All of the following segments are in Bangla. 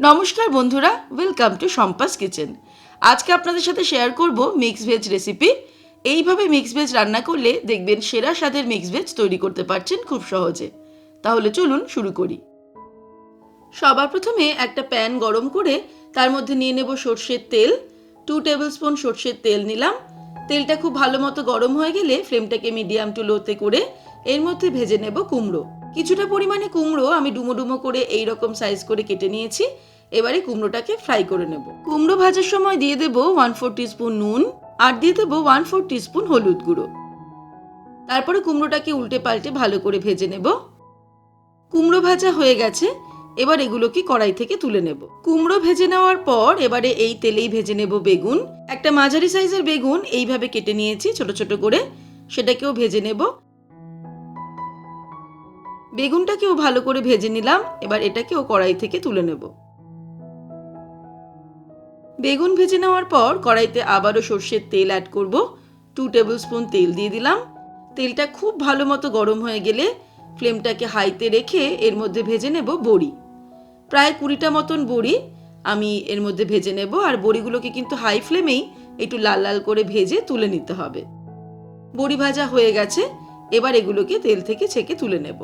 নমস্কার বন্ধুরা ওয়েলকাম টু সম্পাস কিচেন আজকে আপনাদের সাথে শেয়ার করব মিক্স ভেজ রেসিপি এইভাবে মিক্স ভেজ রান্না করলে দেখবেন সেরা স্বাদের মিক্স ভেজ তৈরি করতে পারছেন খুব সহজে। তাহলে চলুন শুরু করি। সবার প্রথমে একটা প্যান গরম করে তার মধ্যে নিয়ে নেব সর্ষের তেল। টু টেবিল স্পুন সর্ষের তেল নিলাম। তেলটা খুব ভালো মতো গরম হয়ে গেলে ফ্লেমটাকে মিডিয়াম টু লোতে করে এর মধ্যে ভেজে নেব কুমড়ো। কিছুটা পরিমাণে কুমড়ো আমি ডুমো ডুমো করে এই রকম সাইজ করে কেটে নিয়েছি। এবারে কুমড়োটাকে ফ্রাই করে নেব। কুমড়ো ভাজার সময় দিয়ে দেব ওয়ান ফোর স্পুন নুন আর দিয়ে দেবো ওয়ান ফোর স্পুন হলুদ গুঁড়ো। তারপরে কুমড়োটাকে উল্টে পাল্টে ভালো করে ভেজে নেব। কুমড়ো ভাজা হয়ে গেছে, এবার এগুলোকে কড়াই থেকে তুলে নেব। কুমড়ো ভেজে নেওয়ার পর এবারে এই তেলেই ভেজে নেব বেগুন। একটা মাঝারি সাইজের বেগুন এইভাবে কেটে নিয়েছি ছোট ছোট করে, সেটাকেও ভেজে নেব। বেগুনটাকেও ভালো করে ভেজে নিলাম, এবার এটাকেও কড়াই থেকে তুলে নেব। বেগুন ভেজে নেওয়ার পর কড়াইতে আবারও সর্ষের তেল অ্যাড করব। টু টেবিল স্পুন তেল দিয়ে দিলাম। তেলটা খুব ভালো মতো গরম হয়ে গেলে ফ্লেমটাকে হাইতে রেখে এর মধ্যে ভেজে নেব বড়ি। প্রায় কুড়িটা মতন বড়ি আমি এর মধ্যে ভেজে নেব আর বড়িগুলোকে কিন্তু হাই ফ্লেমেই একটু লাল লাল করে ভেজে তুলে নিতে হবে। বড়ি ভাজা হয়ে গেছে, এবার এগুলোকে তেল থেকে ছেঁকে তুলে নেব।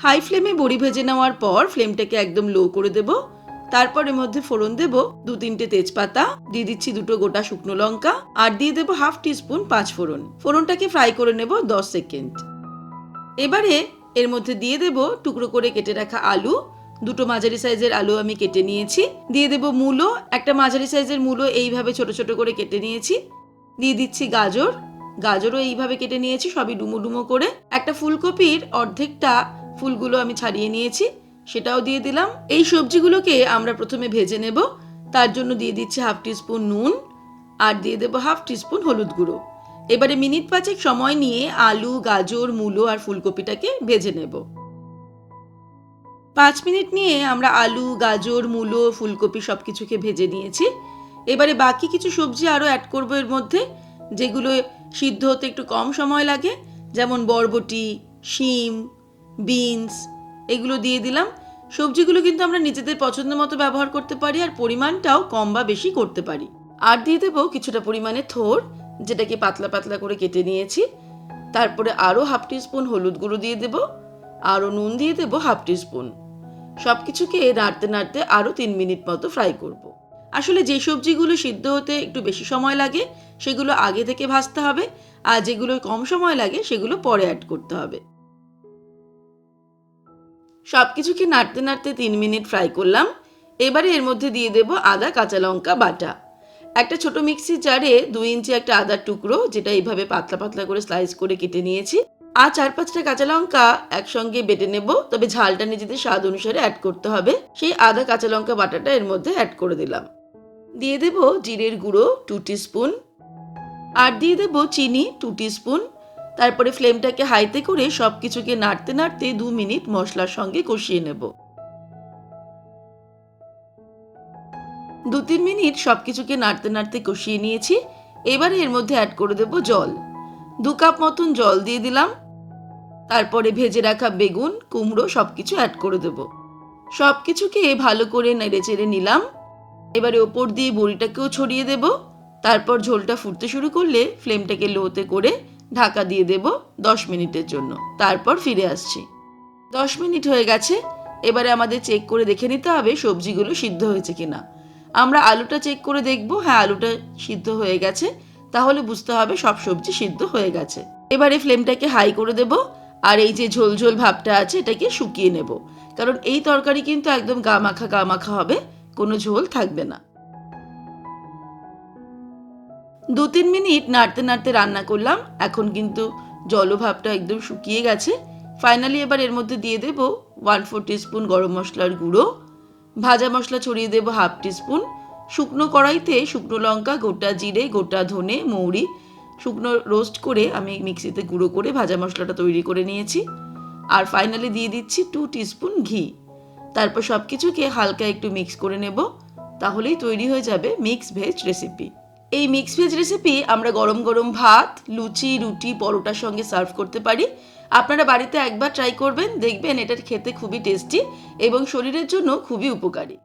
হাই ফ্লেমে বড়ি ভেজে নেওয়ার পর ফ্লেমটাকে একদম লো করে দেব। তারপর এর মধ্যে ফোড়ন দেব দু তিনটে তেজপাতা, দিয়ে দিচ্ছি দুটো গোটা শুকনো লঙ্কা, আর দিয়ে দেবো হাফ টিস্পুন পাঁচ ফোড়ন। ফোড়নটাকে ফ্রাই করে নেব দশ সেকেন্ড। এবারে এর মধ্যে দিয়ে দেব টুকরো করে কেটে রাখা আলু। দুটো মাঝারি সাইজের আলু আমি কেটে নিয়েছি। দিয়ে দেব মূলো। একটা মাঝারি সাইজের মূলো এইভাবে ছোট ছোট করে কেটে নিয়েছি। দিয়ে দিচ্ছি গাজর। গাজরও এইভাবে কেটে নিয়েছি, সবই ডুমো ডুমো করে। একটা ফুলকপির অর্ধেকটা ফুলগুলো আমি ছাড়িয়ে নিয়েছি। সেটাও দিয়ে দিলাম। এই সবজিগুলোকে আমরা প্রথমে ভেজে নেব। তার জন্য দিয়ে দিচ্ছি হাফ টিস্পুন নুন আর দিয়ে দেবো হাফ টিস্পুন হলুদ গুঁড়ো। এবারে মিনিট পাঁচেক সময় নিয়ে আলু, গাজর, মূলো আর ফুলকপিটাকে ভেজে নেব। পাঁচ মিনিট নিয়ে আমরা আলু, গাজর, মূলো, ফুলকপি সব কিছুকে ভেজে নিয়েছি। এবারে বাকি কিছু সবজি আরও অ্যাড করব এর মধ্যে, যেগুলো সিদ্ধ হতে একটু কম সময় লাগে, যেমন বরবটি, শিম, বিনস এগুলো দিয়ে দিলাম। সবজিগুলো কিন্তু আমরা নিজেদের পছন্দ মতো ব্যবহার করতে পারি আর পরিমাণটাও কম বা বেশি করতে পারি। আর দিয়ে দেবো কিছুটা পরিমাণে থোর, যেটাকে পাতলা পাতলা করে কেটে নিয়েছি। তারপরে আরও হাফ স্পুন হলুদ গুঁড়ো দিয়ে দেবো। আরও নুন দিয়ে দেবো হাফ স্পুন সব কিছুকে নাড়তে নাড়তে আরও তিন মিনিট মতো ফ্রাই করব। আসলে যে সবজিগুলো সিদ্ধ হতে একটু বেশি সময় লাগে, সেগুলো আগে থেকে ভাজতে হবে। আর যেগুলো কম সময় লাগে, সেগুলো পরে অ্যাড করতে হবে। সব কিছুকে নাড়তে নাড়তে তিন মিনিট ফ্রাই করলাম। এবারে এর মধ্যে দিয়ে দেব আদা, কাঁচা লঙ্কা, বাটা। একটা ছোট মিক্সির জারে দুই ইঞ্চি একটা আদার টুকরো, যেটা এইভাবে পাতলা পাতলা করে স্লাইস করে কেটে নিয়েছি। আর চার পাঁচটা কাঁচা লঙ্কা একসঙ্গে বেটে নেব, তবে ঝালটা নিজেদের স্বাদ অনুসারে অ্যাড করতে হবে। সেই আদা, কাঁচা লঙ্কা, বাটাটা এর মধ্যে অ্যাড করে দিলাম। দিয়ে দেব জিরের গুঁড়ো টু স্পুন আর দিয়ে দেব চিনি টু স্পুন তারপরে ফ্লেমটাকে হাইতে করে সব কিছুকে নাড়তে নাড়তে দু মিনিট মশলার সঙ্গে কষিয়ে নেব। দু তিন মিনিট সব কিছুকে নাড়তে নাড়তে কষিয়ে নিয়েছি। এবারে এর মধ্যে অ্যাড করে দেব জল। দু কাপ মতন জল দিয়ে দিলাম। তারপরে ভেজে রাখা বেগুন, কুমড়ো সব কিছু অ্যাড করে দেব। সব কিছুকে ভালো করে নেড়ে চেড়ে নিলাম। এবারে ওপর দিয়ে বড়িটাকেও ছড়িয়ে দেব। তারপর ঝোলটা ফুটতে শুরু করলে ফ্লেমটাকে লোতে করে ঢাকা দিয়ে দেব দশ মিনিটের জন্য। তারপর ফিরে আসছি। দশ মিনিট হয়ে গেছে, এবারে আমাদের চেক করে দেখে নিতে হবে সবজিগুলো সিদ্ধ হয়েছে কিনা। আমরা আলুটা চেক করে দেখব হ্যাঁ আলুটা সিদ্ধ হয়ে গেছে, তাহলে বুঝতে হবে সব সবজি সিদ্ধ হয়ে গেছে। এবারে ফ্লেমটাকে হাই করে দেব, আর এই যে ঝোল ঝোল ভাবটা আছে, এটাকে শুকিয়ে নেব। কারণ এই তরকারি কিন্তু একদম গা মাখা গা মাখা হবে, কোনো ঝোল থাকবে না। দু তিন মিনিট নাড়তে নাড়তে রান্না করলাম, এখন কিন্তু জলভাবটা একদম শুকিয়ে গেছে। ফাইনালি এবার এর মধ্যে দিয়ে দেব ওয়ান ফোর স্পুন গরম মশলার গুঁড়ো, ভাজা মশলা ছড়িয়ে দেব হাফ স্পুন শুকনো কড়াইতে শুকনো লঙ্কা, গোটা জিরে, গোটা ধনে, মৌরি, শুকনো রোস্ট করে আমি মিক্সিতে গুঁড়ো করে ভাজা মশলাটা তৈরি করে নিয়েছি। আর ফাইনালি দিয়ে দিচ্ছি টু স্পুন ঘি। তারপর সব কিছুকে হালকা একটু মিক্স করে নেব, তাহলেই তৈরি হয়ে যাবে মিক্স ভেজ রেসিপি এই মিক্স ভেজ রেসিপি আমরা গরম গরম ভাত, লুচি, রুটি, পরোটার সঙ্গে সার্ভ করতে পারি। আপনারা বাড়িতে একবার ট্রাই করবেন, দেখবেন এটার খেতে খুবই টেস্টি এবং শরীরের জন্য খুবই উপকারী।